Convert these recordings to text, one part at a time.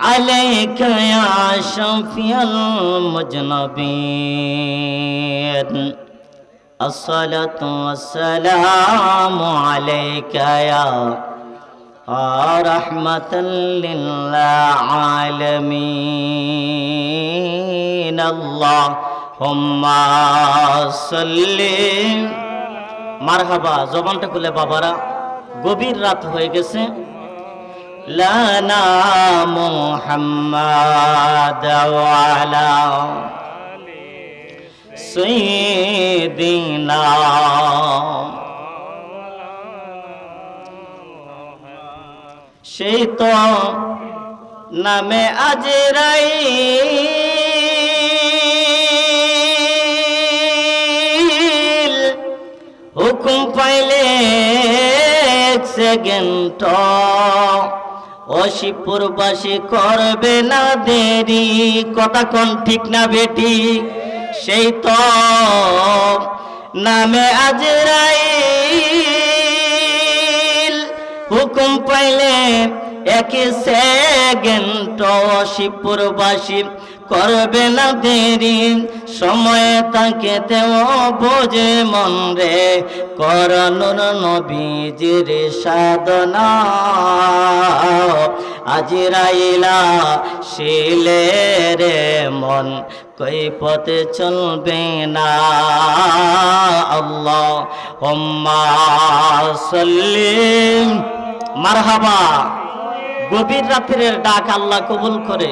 عليك يا شفيع المجنبين الصلاة والسلام عليك يا رحمة للعالمين اللهم صل মারহাবা জবানটা খুলে বাবারা গভীর রাত হয়ে গেছে লানা মুহাম্মাদ ওয়ালা সাইয়্যিদিনা সেই তো নামে আজরাই হুকুম পাইলে সেকেন্ড অশিপুরবাসী করবে না দেরি। কথা কোন ঠিক না বেটি? সেই তো নামে আজ হুকুম পাইলে একে সেকেন্ড শিবপুরবাসী করবে না দেরি। সময়ে তাকে তেও বোঝে মন রে করনুর নবীজির সাধনা। আজিরাইলা শিলে রে মন কই পথে চলবে না। আল্লাহ হোম্মা সাল্লিম মারহাবা। গভীর রাত্রের ডাক আল্লাহ কবুল করে।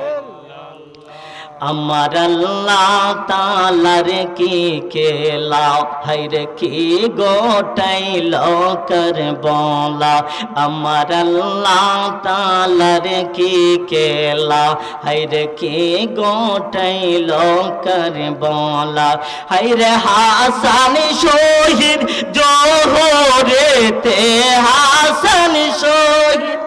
আমার আল্লাহ তালার কি খেলা হাইরে কি গোটাইল কর বলা আমার আল্লাহ তালার কি খেলা হাইরে কি গোটাইল কর বলা হাইরে হাসান শহীদ জোহরেতে হাসান শহীদ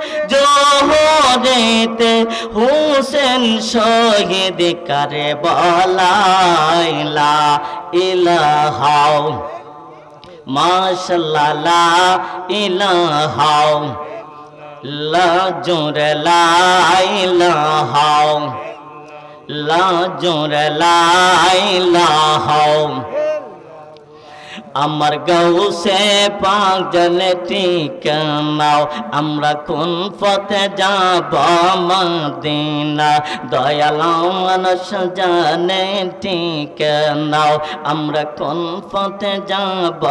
জোহরেতে হুসেন শহীদ করে বলাইলা, ইলাহাও। মাশাল্লাহ ইলাহাও। লা জোর, লা ইলাহাও। লা জোর, লা ইলাহাও। আমার গৌসে পাক জলে ঠিকানাও আমরা কোন পথে যাব মদিনা? দয়াল মানুষ জানে ঠিকানাও আমরা কোন পথে যাব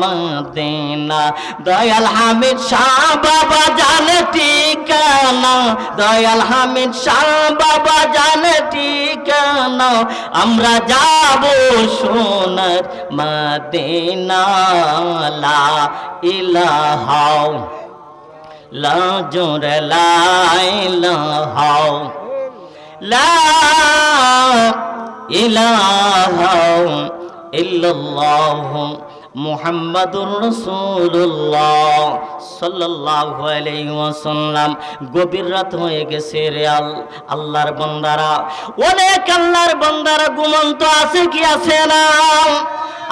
মদিনা? দয়াল হামিদ শাহ বাবা জানে ঠিকানা দয়াল হামিদ শাহ বাবা জানে ঠিকানা আমরা যাব সোনার মদিনা। লা ইলাহা লা জোর লা ইলাহা লা ইলাহা ইল্লাল্লাহ মুহাম্মাদুর রাসূলুল্লাহ সাল্লাল্লাহু আলাইহি ওয়াসাল্লাম গভীর রাত হয়ে গেছে রে আল- আল্লাহর বান্দারা। অনেক আল্লাহর বান্দারা ঘুমন্ত আছে কি আছে না?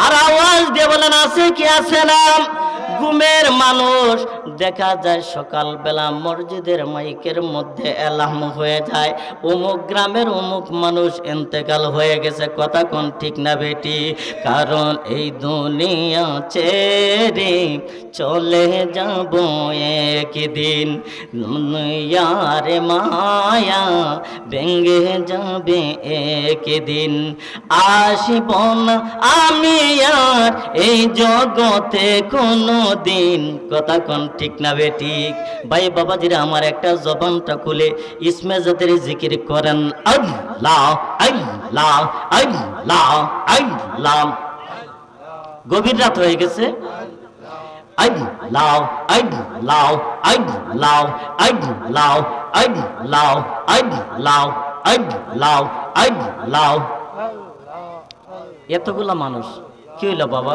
আর আওয়াজ দিয়ে বলেন আছে কি আছে না? ঘুমের মানুষ, দেখা যায় সকালবেলা মসজিদের মাইকের মধ্যে এলাম হয়ে যায়। অমুক গ্রামের অমুক মানুষ এন্তেকাল হয়ে গেছে, কথা কোন ঠিক না বেটি? কারণ এই দুনিয়া ছেড়ে চলে যাব একদিন। দুনিয়ারে মায়া ভেঙে যাবে একদিন। আসিব না আমি আর এই জগতে কোনো দিন। কথা কোন ঠিক না বেঠিক ভাই বাবাজিরা আমার একটা জবানটা খুলে, ইসমে জাতের জিকির করেন গভীর রাত হয়ে গেছে। আল্লাহ আল্লাহ আল্লাহ আল্লাহ আল্লাহ আল্লাহ আল্লাহ আল্লাহ। এতগুলা মানুষ, কি হইল বাবা?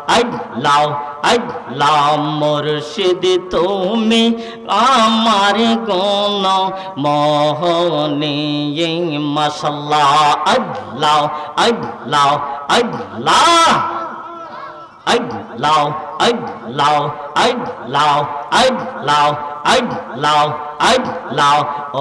আল্লাহ আল্লাহ মুর্শিদ, তুমি আমার কোন মোহনী মাসাল্লাহ আল্লাহ আল্লাহ আল্লাহ আল্লাহ আল্লাহ আল্লাহ আল্লাহ আই লাও আই লাও। ও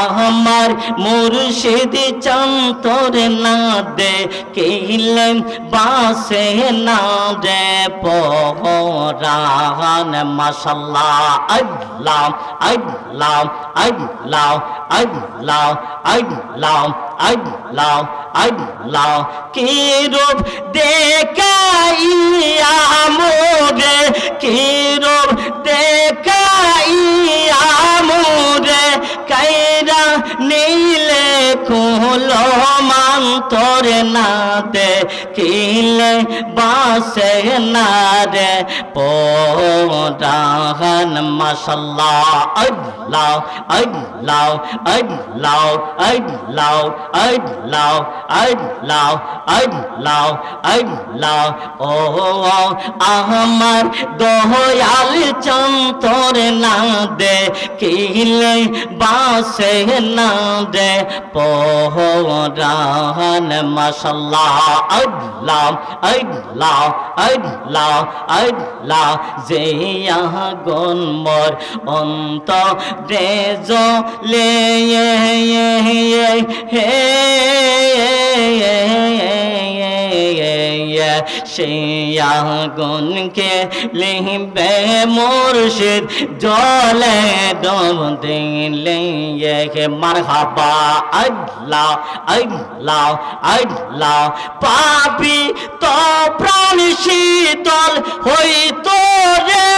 আমার মুর্শিদ চন্তর না দে কেহিলেন বাসে না দে পহরান মাশাল্লাহ। আই লাও আই লাও আই লাও আই লাও আই লাও। আল্লাহ আল্লাহ কি রূপ দেখাইয়া মোরে কি রূপ দেখাইয়া মোরে কাইরা নীলে কুলো মান্তর না দে কিলে বাসে না রে পোরাহান মাসাল্লাহ আল্লাহ আল্লাহ আল্লাহ আল্লাহ আল্লাহ আল্লাহ আল্লাহ আল্লাহ। ও আমার দয়াল চন্তর না দে কিলে বাসে না দে পোহরান মাসাল্লাহ আল্লাহ আল্লাহ আল্লাহ আল্লাহ যে গন মোর অন্ত রে লে হে গুনকে লিখবে মুর্শিদ, জলে ডব দিলে মার হাবা আল্লাহ আল্লাহ পাপি তো প্রাণ শীতল হইতো রে।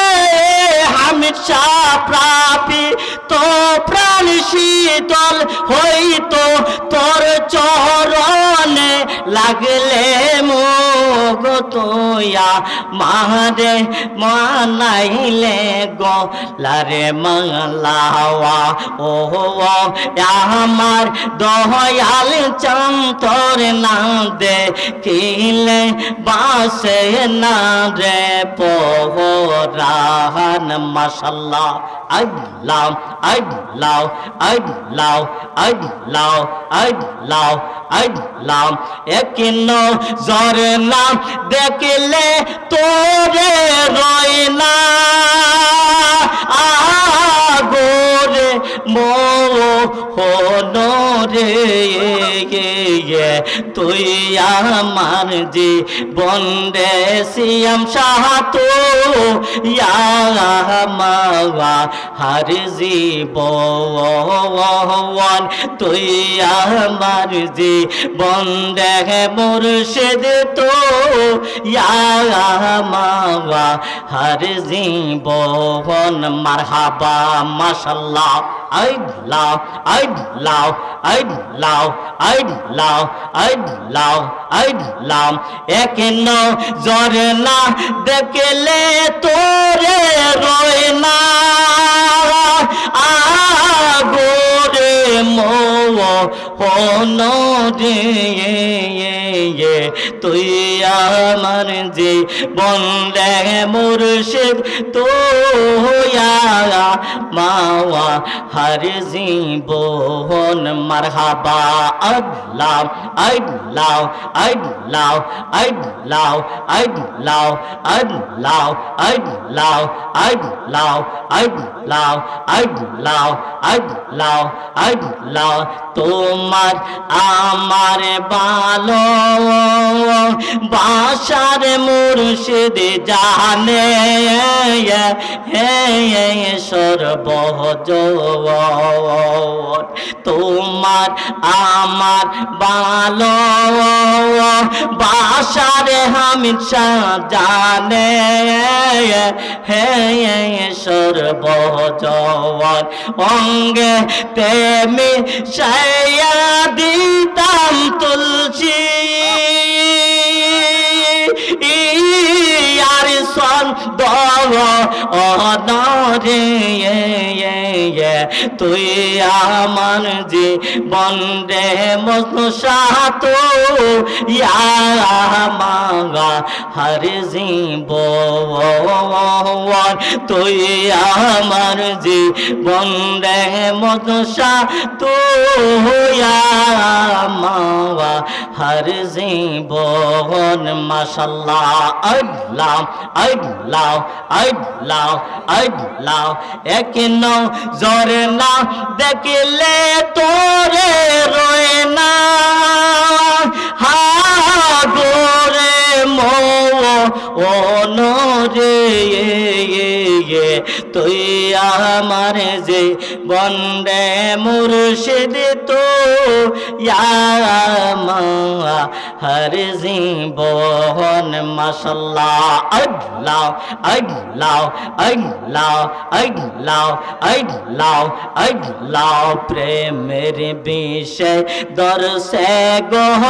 হামিশা প্রাপি তো প্রাণ শীতল হইতো। তোর চরণে লাগলে to তোয়া মারে মানাইলে গো, লারে মালাওয়া ও আমার দয়াল চন্তর না দে কিলে বাসে না রে পোহরান মাসাল্লাহ আল্লাহ আল্লাহ আল্লাহ আল্লাহ আল্লাহ আল্লাহ একিন জর নাম দেখলে বললে তোরে রয় না। আগরে মো হনরে তুই আমার যে বন্দে সিয়াম সাহাতো মাওয়া হার জীবন তুই আমার যে বন্দে মুর্শিদ তো মাওয়া হার জীবন মারহাবা, মাশাল্লাহ। I'd love, I'd love, I'd love, I'd love, I'd love, I'd love. এক নজরে না দেখলে তোরে রয় না আগরে মন যে তুই আমার যে বন্দে মুর্শিদ তোয়া মাওয়া হর জীবন মারহাবা আল্লাহ আল্লাহ আল্লাহ আল্লাহ আল্লাহ আল্লাহ আল্লাহ আল্লাহ আল্লাহ আল্লাহ আল্লাহ আল্লাহ তোমার আমার ভালো বাসার মুর্শিদ জানে সর্ব সর্বজন তোমার আমার ভালো বাসারে হামিদ জানে হে সর্বজন অঙ্গে প্রেমে সায়া দিতাম তুলসী অনরে তুই আমার যে বন্দে মসাত মাগা হর জীব তুই আমার যে বন্দে মসা তো মাওয়া হর জীবন মাশাল্লাহ আল্লাহ আল্লাহ আল্লাহ লাও এক নও জরে না দেখিলে তোরে রয়ে না। হাগরে মো ও নরে তুই আমার যে বন্দে মুর্শিদ, তো হর জীবন, মশাল্লাহ, আল্লাহ আল্লাহ আল্লাহ আল্লাহ আল্লাহ আল্লাহ, প্রেমের বিষয় দর্শে গহ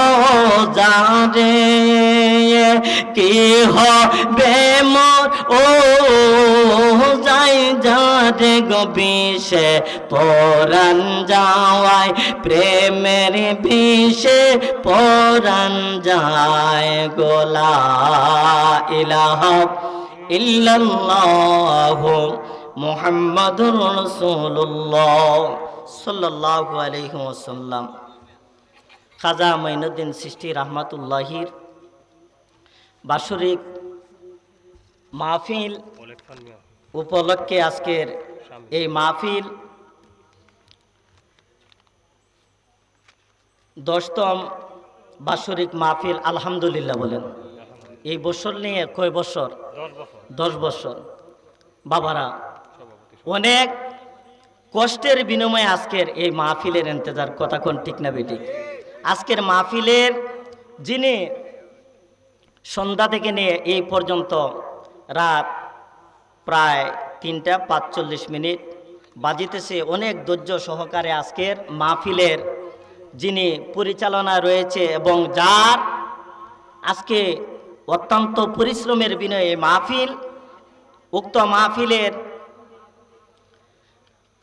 যারে। কি হবে মোর? ও যাই যারে গো বিষে পরাণ যাওয়ায়, প্রেমের বিষে পরাণ যায় গোলা ইলাহ খাজা মাইনুদ্দিন সৃষ্টি রহমাতুল্লাহির বাৎসরিক মাহফিল উপলক্ষে আজকের এই মাহফিল দশতম বাৎসরিক মাহফিল আলহামদুলিল্লাহ বলেন। এই বছর নিয়ে কয় বছর? দশ বছর। বাবারা অনেক কষ্টের বিনিময়ে আজকের এই মাহফিলের ইন্তজার কথা কোন ঠিক না বেটি আজকের মাহফিলের যিনি সন্ধ্যা থেকে নিয়ে এই পর্যন্ত রাত প্রায় তিনটা পাঁচচল্লিশ মিনিট। বাজিতেছে অনেক ধৈর্য সহকারে আজকের মাহফিলের যিনি পরিচালনা রয়েছে এবং যার আজকে অত্যন্ত পরিশ্রমের বিনয়ে মাহফিল, উক্ত মাহফিলের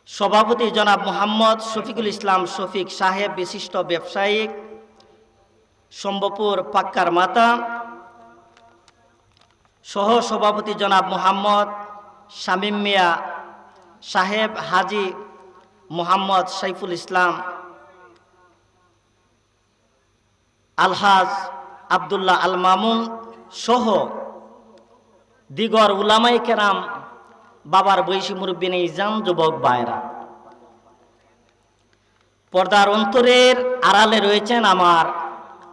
সভাপতি জনাব মোহাম্মদ শফিকুল ইসলাম শফিক সাহেব, বিশিষ্ট ব্যবসায়িক সম্ভপুর পাক্কার মাতা সহ সভাপতি জনাব মোহাম্মদ শামীম মিয়া, সাহেব হাজি মোহাম্মদ সাইফুল ইসলাম, আলহাজ আবদুল্লাহ আল মামুন সহ দিগর উলামাই কেরাম, বাবার বৈশী মুরব্বিনে ইজাম যুবক বায়রা পর্দার অন্তরের আড়ালে রয়েছেন আমার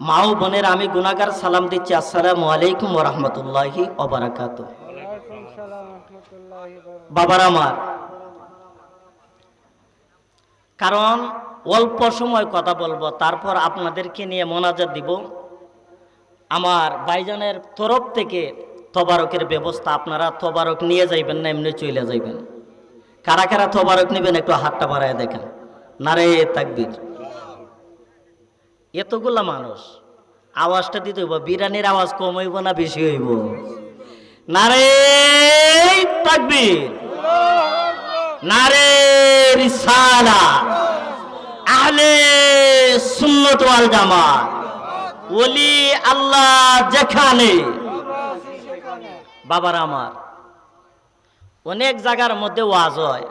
মাও বোনের, আমি গুনাগার সালাম দিচ্ছি। আসসালামু আলাইকুম রহমতুল্লাহি অবরাকাত বাবার আমার। কারণ অল্প সময় কথা বলব, তারপর আপনাদেরকে নিয়ে মোনাজাত দিব। আমার বাইজানের তরফ থেকে তবারকের ব্যবস্থা, আপনারা তবারক নিয়ে যাইবেন না, এমনি চলে যাইবেন। কারা কারা তবারক নেবেন, একটু হাতটা বাড়ায় দেখেন। নারে তাকবীর। এতগুলা মানুষ, আওয়াজটা দিতে হইব বিরানির আওয়াজ কম হইব না, বেশি হইব? নারে তাকবীর। নারে রিসালা। আহলে সুন্নত ওয়াল জামাত। ওলি আল্লাহ যেখানে। বাবার আমার। অনেক জায়গার মধ্যে ওয়াজ হয়।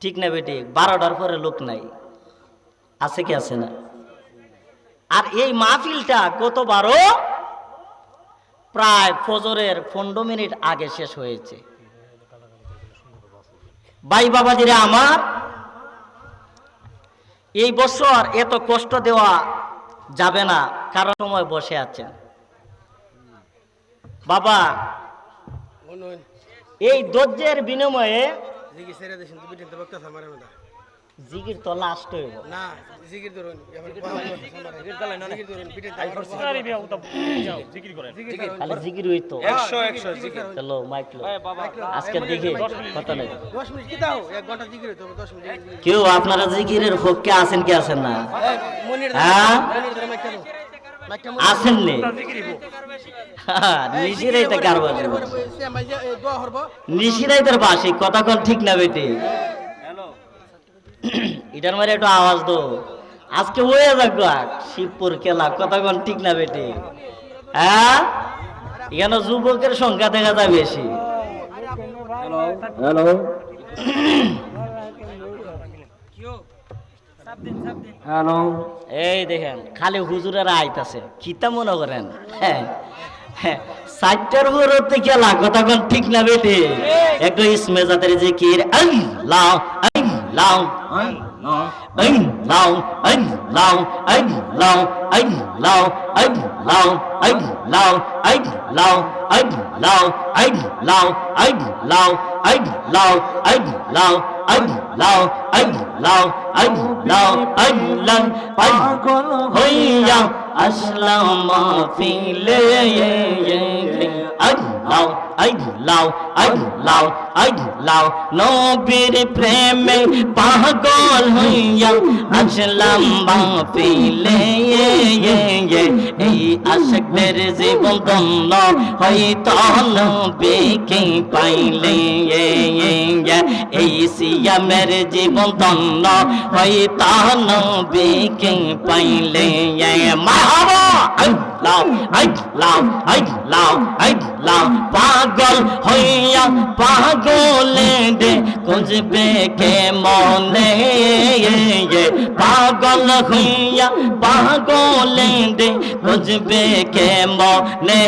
ঠিক না বেটি? বারোটার পরে লোক নাই। আছে কি আছে না? আর এই মাহফিলটা গতবারও প্রায় ফজরের পনেরো মিনিট আগে শেষ হয়েছে। ভাই বাবাজিরা আমার, এই বছর এত কষ্ট দেওয়া যাবে না, কারও সময় বসে আছেন। বাবা, এই ধৈর্যের বিনিময়ে জিকির তো লাস্ট হইব না জিগির ধরুন জিকির খালি জিকির হইতো একশো একশো জিকির চলো মাইক লো আজকে দেখি কথা নেই দশ মিনিট কি দাও এক ঘণ্টা জিগির হইতো দশ মিনিট কেউ আপনারা জিকিরের পক্ষে আছেন কি আছেন না মনির হ্যাঁ? মনির ধরে দাও আছেন নে জিকির নিশিরাই তো কারবার দোয়া তোর বাসি কথা কোন ঠিক না বেটি এটার মারে একটু আওয়াজ দো। আজকে হয়ে যাক শিবপুর খেলা কথা কোন ঠিক না বেটি? হ্যাঁ? এখানে যুবকের সংখ্যা দেখা যায় বেশি। হ্যালো হ্যালো এই দেখেন খালি হুজুরের আইতাছে কিতা মনে করেন? হ্যাঁ হ্যাঁ খেলা কথা কোন ঠিক না বেটি? একটু ইসমে জাতের জিকির আল্লাহ আল্লাহ আল্লাহ আল্লাহ আল্লাহ আল্লাহ আল্লাহ আল্লাহ আল্লাহ আল্লাহ আল্লাহ আল্লাহ আল্লাহ আল্লাহ আল্লাহ আল্লাহ আল্লাহ আল্লাহ পাগল হইয়া আসলাম ফিলে লাও আইড লাও আইড লাও আইড লাও। নবীর প্রেমে পাগল হইয়া আসলাম মাহফিলে এই আশকদের জীবন ধন্য হয়তো নবীকে পাইলে এই সিয়ামের জীবন ধন্য হয়তো নবীকে পাইলে মাহবা পাগল হইয়া পাগলে দে, খুঁজবে কে মনে? পাগল হইয়া পাগলে দে, খুঁজবে কে মনে?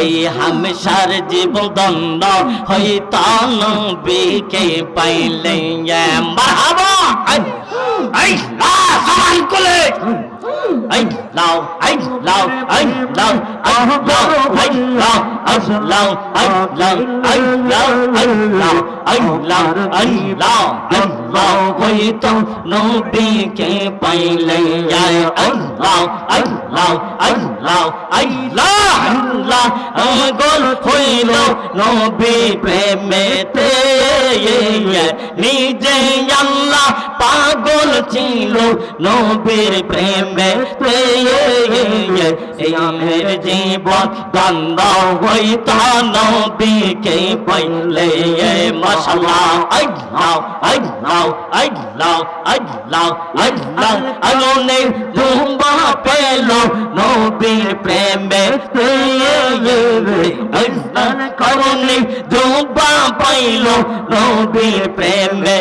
এই হামেশার জীবন দণ্ড হইত নবীকে পাইলে মারহাবা! আল্লাহ সবাই কোলে! আই লাও আই লাও আই লাও আই লাও আই লাও আই লাও আই লাও আই লাও আই লাও আই লাও আই লাও আই লাও ওই তো নবীকে পাইলে আয় আল্লাহ আল্লাহ আল্লাহ আল্লাহ আল্লাহ আগল হইল নবী প্রেমেতে। নিজে আল্লাহ পাগল ছিল নবীর প্রেমে আমার জীবন দ্বন্দ্ব হইত নবীকে পাইলে। মশলা আল্লাহ আল্লাহ love, I love, I love, I love. Anone tumba pelo, no be preme. Anone tumba pelo, no be preme.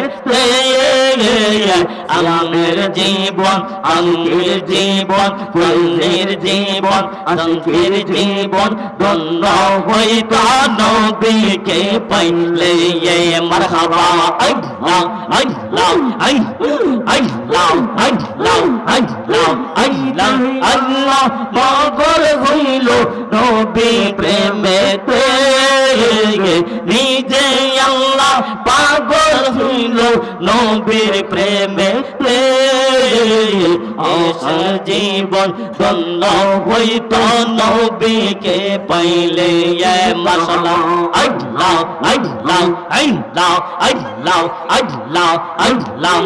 আমের জীবন আঙ্গের জীবন ফুলের জীবন আঙ্গের জীবন দন্ড হইতা নবীকে পাইলে মারহাবা আল্লাহ লাউ আই আই লাউ আই লাউ আই লাউ আই লাউ আল্লাহ পাগল হইল নবী প্রেমে নিজে আল্লাহ পাগল হইল নবীর প্রেমে জীবন ধন্য হইত নবীকে পাইলে মশলা। আল্লাহ আল্লাহ আল্লাহ আল্লাহ আল্লাহ আল্লাহ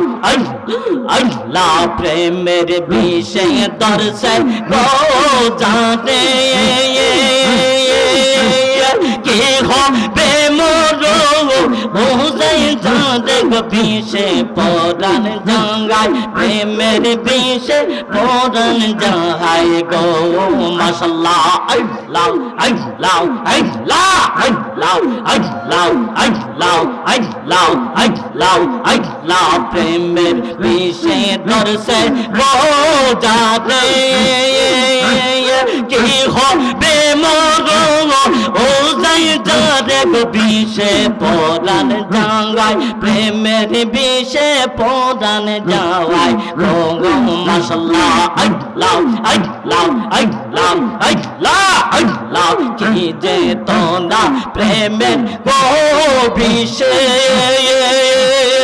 আল্লাহ প্রেমের বিষয় দর্শন গো জানে। কে হবে মোরো জানে গো বিষে, পরাণ জাঙ্গায়, প্রেমের বিষে, পরাণ জাহাই গো। মাশাল্লাহ আল্লাহ আল্লাহ আল্লাহ আল্লাহ আল্লাহ আল্লাহ আল্লাহ আল্লাহ আল্লাহ প্রেমের বিষে দর্শে গো জানে কি হবে মোরো বিষে পরাণ জাঙ্গায় প্রেমের বিষে পরাণ যাওয়ায় মশলা আল্লাহ আল্লাহ আল্লাহ আল্লাহ আল্লাহ। কি যে তোনা প্রেমের গো বিষে।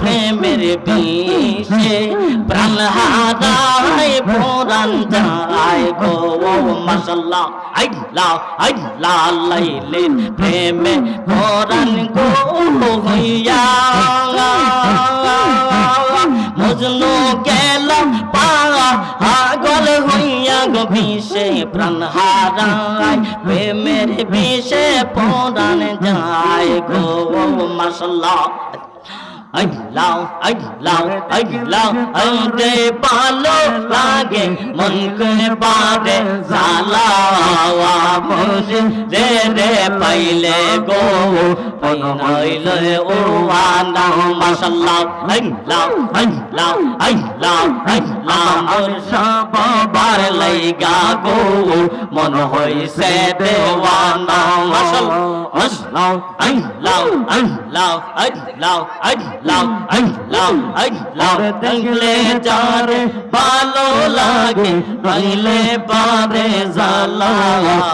প্রেমের বিষে। প্রাণ হারায়, পুরাণ যায় গো মশলা আইলা আইলা লাইলে। প্রেমে পুরাণ গো হইয়া। মজনু গেল পাওয়া হাগল হইয়া গো বিষে। প্রাণ হারায়, প্রেমের বিষে পরাণ যায় গো মশলা আল্লাহ আল্লাহ আল্লাহ আরে ভালো লাগে মন করে পারে জালা মুঝে রে রে পাইলে গো। পাইলে ও আনা মাশাল্লাহ আল্লাহ আল্লাহ আল্লাহ আল্লাহ মোর সবার লাইগা গো। মন হইছে দেওয়ানা মাশাল্লাহ মাশাল্লাহ আল্লাহ আল্লাহ আল্লাহ আল্লাহ আল্লাহ আল্লাহ দেখলে যারে ভালো লাগে পাইলে পারে জালা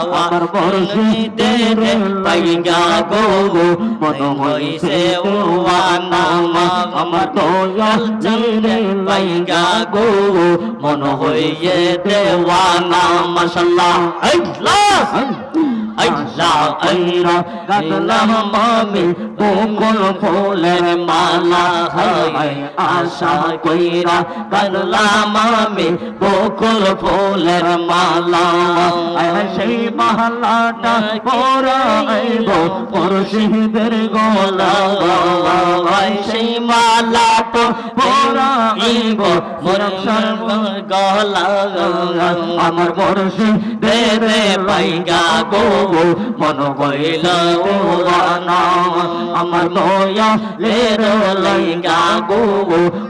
আমার বর্ষিতে রে পাইগা গো মন হইছে ও আনামা। আমার দয়াল চন্দ্রে পাইগা গো মন হইয়ে দেওয়ানা মাশাল্লাহ। আল্লাহ আল্লাহ আইরা গাদলাম মামি বকুল ফুলের মালা আশা কইরা গাদলাম মামি বকুল ফুলের মালা। সেই মহল্লাটা পরাইব পরশিদের গোলা সেই মালাটা পরাইব গলা আমার বরশি দেরে পাইগা গো মন কইল আমার দয়া লের লাইগা গো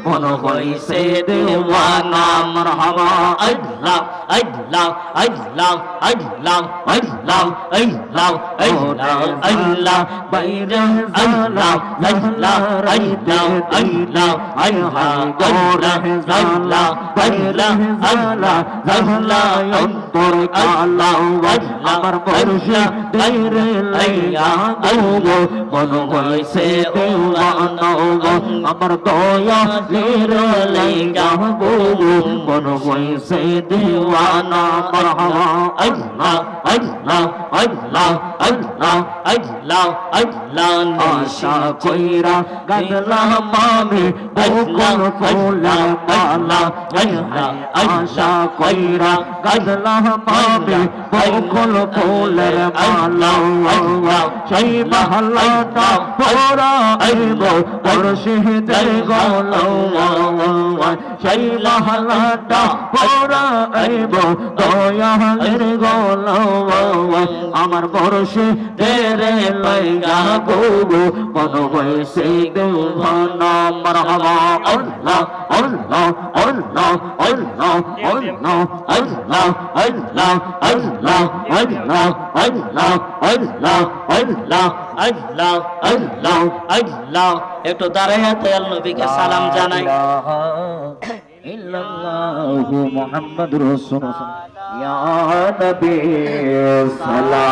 মন কইছে দেওয়ানা মারহাবা আল্লাহ আল্লাহ আল্লাহ আল্লাহ আল্লাহ আল্লাহ আল্লাহ আল্লাহ বাইরে আল্লাহ আল্লাহ আল্লাহ আল্লাহ আল্লাহ আল্লাহ আল্লাহ আল্লাহ আল্লাহ আল্লাহ অন্তর আল্লাহ আমার বর্ষা দেরে লাইয়া গো মন হইছে গো আমার দয়া লের লাইগা গো মন হইছে দেওয়ানা মারহাবা আল্লাহ আল্লাহ আল্লাহ আল্লাহ আল্লাহ আল্লাহ আশা কইরা গাদলা মামি বকুল ফুলা মালা আল্লাহ আশা কইরা গাদলা মামি বকুল ফুলের মালা সেই মহল্লাটা পোরা আইব পরশিদের গলা আমার বরশে তেরে লাইগা গো মন হইছে দেওয়ানা মারহাবা আল্লাহ একটু দাঁড়াইয়া দয়াল নবীকে সালাম জানাই ইল্লাল্লাহু মুহাম্মাদুর রাসূলুল্লাহ। ইয়া নবী সালাম।